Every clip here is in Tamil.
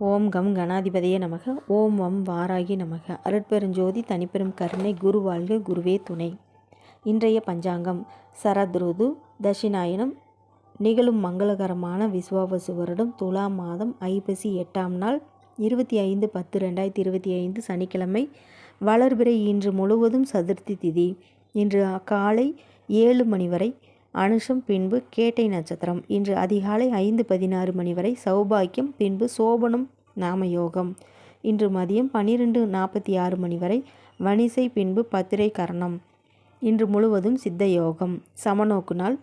ஓம் கம் கணாதிபதியே நமக. ஓம் வம் வாராகி நமக. அருட்பெருஞ்சோதி தனிப்பெரும் கருணை குரு வாழ்க குருவே துணை. இன்றைய பஞ்சாங்கம் சரத்ருது தட்சிணாயனம். நிகழும் மங்களகரமான விஸ்வாவசு வருடம் துலாம் மாதம் ஐப்பசி எட்டாம் நாள் இருபத்தி ஐந்து பத்து ரெண்டாயிரத்தி இருபத்தி ஐந்து சனிக்கிழமை. வளர்பிறை இன்று முழுவதும் சதுர்த்தி திதி. இன்று காலை ஏழு மணி வரை அனுஷம் பின்பு கேட்டை நட்சத்திரம். இன்று அதிகாலை ஐந்து பதினாறு மணி வரை சௌபாக்கியம் பின்பு சோபனம் நாமயோகம். இன்று மதியம் பன்னிரெண்டு நாற்பத்தி ஆறு மணி வரை வணிசை பின்பு பத்திரை கரணம். இன்று முழுவதும் சித்த யோகம். சமநோக்கு நாள்.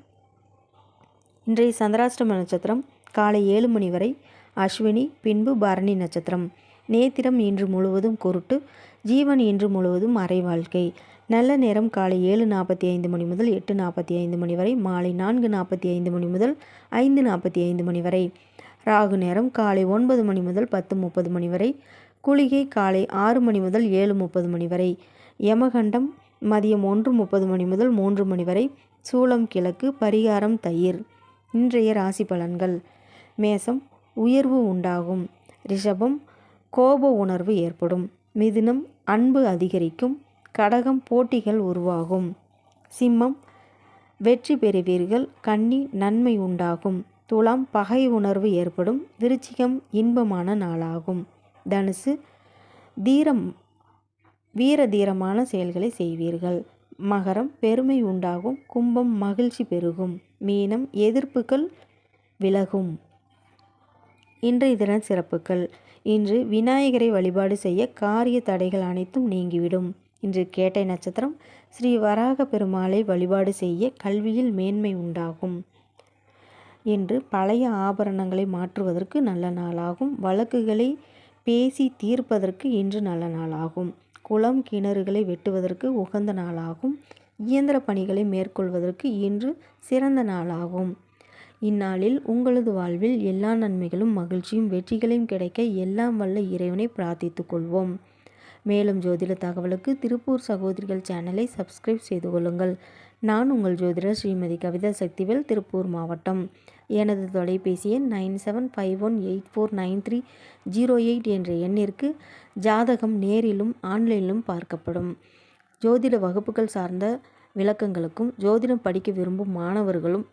இன்றைய சந்திராஷ்டம நட்சத்திரம் காலை ஏழு மணி வரை அஸ்வினி பின்பு பரணி நட்சத்திரம். நேத்திரம் இன்று முழுவதும் குருட்டு ஜீவன் இன்று முழுவதும் அரை வாழ்க்கை. நல்ல நேரம் காலை ஏழு நாற்பத்தி ஐந்து மணி முதல் எட்டு நாற்பத்தி ஐந்து மணி வரை மாலை நான்கு நாற்பத்தி ஐந்து மணி முதல் ஐந்து நாற்பத்தி ஐந்து மணி வரை. ராகு நேரம் காலை ஒன்பது மணி முதல் பத்து முப்பது மணி வரை. குளிகை காலை ஆறு மணி முதல் ஏழு முப்பது மணி வரை. யமகண்டம் மதியம் ஒன்று முப்பது மணி முதல் மூன்று மணி வரை. சூளம் கிழக்கு பரிகாரம் தயிர். இன்றைய ராசி பலன்கள். மேசம் உயர்வு உண்டாகும். ரிஷபம் கோப உணர்வு ஏற்படும். மிதுனம் அன்பு அதிகரிக்கும். கடகம் போட்டிகள் உருவாகும். சிம்மம் வெற்றி பெறுவீர்கள் கன்னி நன்மை உண்டாகும். துலாம் பகை உணர்வு ஏற்படும் விருச்சிகம் இன்பமான நாளாகும். தனுசு தீரம் வீர தீரமான செயல்களை செய்வீர்கள். மகரம் பெருமை உண்டாகும் கும்பம் மகிழ்ச்சி பெருகும். மீனம் எதிர்ப்புகள் விலகும். இன்றைய தின சிறப்புகள். இன்று விநாயகரை வழிபாடு செய்ய காரிய தடைகள் அனைத்தும் நீங்கிவிடும். இன்று கேட்டை நட்சத்திரம் ஸ்ரீ வராக பெருமாளை வழிபாடு செய்ய கல்வியில் மேன்மை உண்டாகும் என்று பழைய ஆபரணங்களை மாற்றுவதற்கு நல்ல நாளாகும். வழக்குகளை பேசி தீர்ப்பதற்கு இன்று நல்ல நாளாகும். குளம் கிணறுகளை வெட்டுவதற்கு உகந்த நாளாகும். இயந்திர பணிகளை மேற்கொள்வதற்கு இன்று சிறந்த நாளாகும். இந்நாளில் உங்களது வாழ்வில் எல்லா நன்மைகளும் மகிழ்ச்சியும் வெற்றிகளையும் கிடைக்க எல்லாம் வல்ல இறைவனை பிரார்த்தித்துக் கொள்வோம். மேலும் ஜோதிட தகவலுக்கு திருப்பூர் சகோதரிகள் சேனலை சப்ஸ்கிரைப் செய்து கொள்ளுங்கள். நான் உங்கள் ஜோதிடர் ஸ்ரீமதி கவிதா சக்திவேல் திருப்பூர் மாவட்டம். எனது தொலைபேசி எண் nine seven five one eight four nine three zero eight என்ற எண்ணிற்கு ஜாதகம் நேரிலும் ஆன்லைனிலும் பார்க்கப்படும். ஜோதிட வகுப்புகள் சார்ந்த விளக்கங்களுக்கும் ஜோதிடம் படிக்க விரும்பும் மாணவர்களும்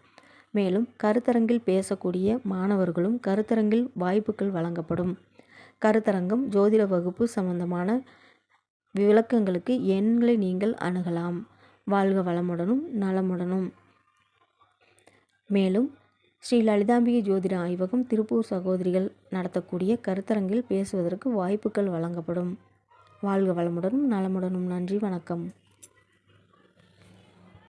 மேலும் கருத்தரங்கில் பேசக்கூடிய மாணவர்களும் கருத்தரங்கில் வாய்ப்புகள் வழங்கப்படும். கருத்தரங்கம் ஜோதிட வகுப்பு சம்பந்தமான விளக்கங்களுக்கு எண்களை நீங்கள் அணுகலாம். வாழ்க வளமுடனும் நலமுடனும். மேலும் ஸ்ரீ லலிதாம்பிகை ஜோதிட ஆய்வகம் திருப்பூர் சகோதரிகள் நடத்தக்கூடிய கருத்தரங்கில் பேசுவதற்கு வாய்ப்புகள் வழங்கப்படும். வாழ்க வளமுடனும் நலமுடனும். நன்றி வணக்கம்.